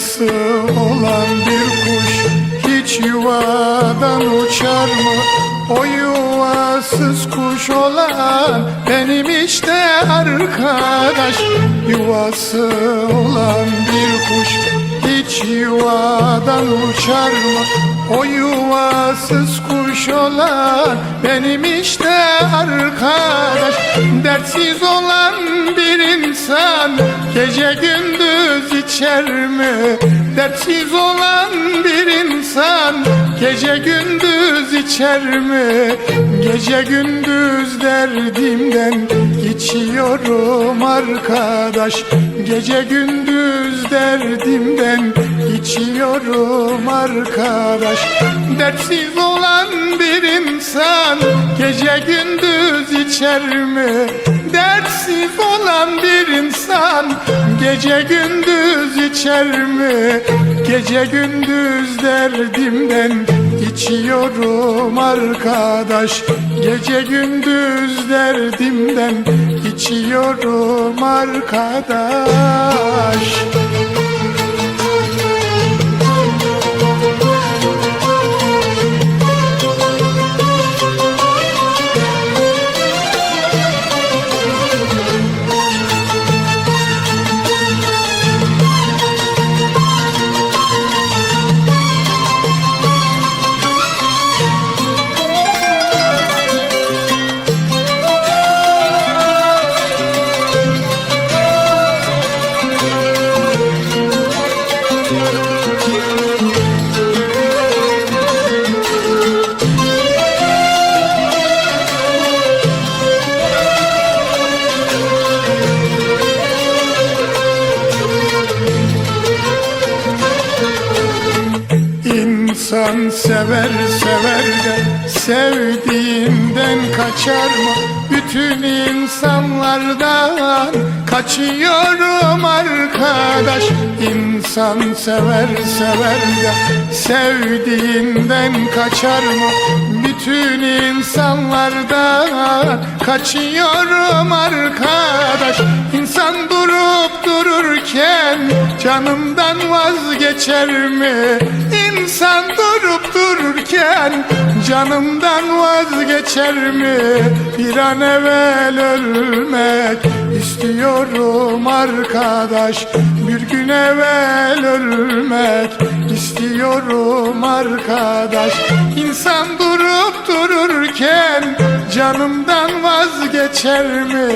yuvası olan bir kuş Hiç yuvadan uçar mı? O yuvasız kuş olan benim işte arkadaş Yuvası olan bir kuş hiç yuvadan uçar mı? O yuvasız kuş olan benim işte arkadaş Dertsiz olan bir insan gece gündüz içer mi? Dertsiz olan bir insan gece gündüz içer mi? Gece gündüz derdimden içiyorum arkadaş Gece gündüz derdimden içiyorum arkadaş Dertsiz olan bir insan gece gündüz içer mi? Dertsiz olan bir insan gece gündüz içer mi? Gece gündüz derdimden içiyorum arkadaş Gece gündüz derdimden içiyorum arkadaş İnsan sever sever de sevdiğinden kaçar mı? Bütün insanlardan kaçıyorum arkadaş İnsan sever sever de sevdiğinden kaçar mı? Bütün insanlardan kaçıyorum arkadaş İnsan durup dururken canımdan vazgeçer mi? İnsan durup dururken canımdan vazgeçer mi? Bir an evvel ölmek istiyorum arkadaş Bir gün evvel ölmek istiyorum arkadaş İnsan durup dururken canımdan vazgeçer mi?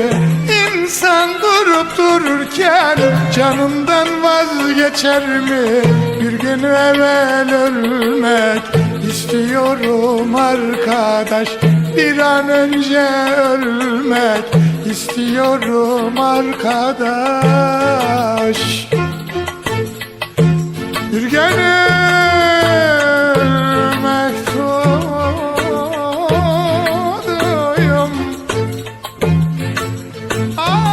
İnsan durup dururken canımdan vazgeçer mi? Bir gün evvel ölmek istiyorum arkadaş Bir an önce ölmek istiyorum arkadaş Bir gönül mektubuyum Aa!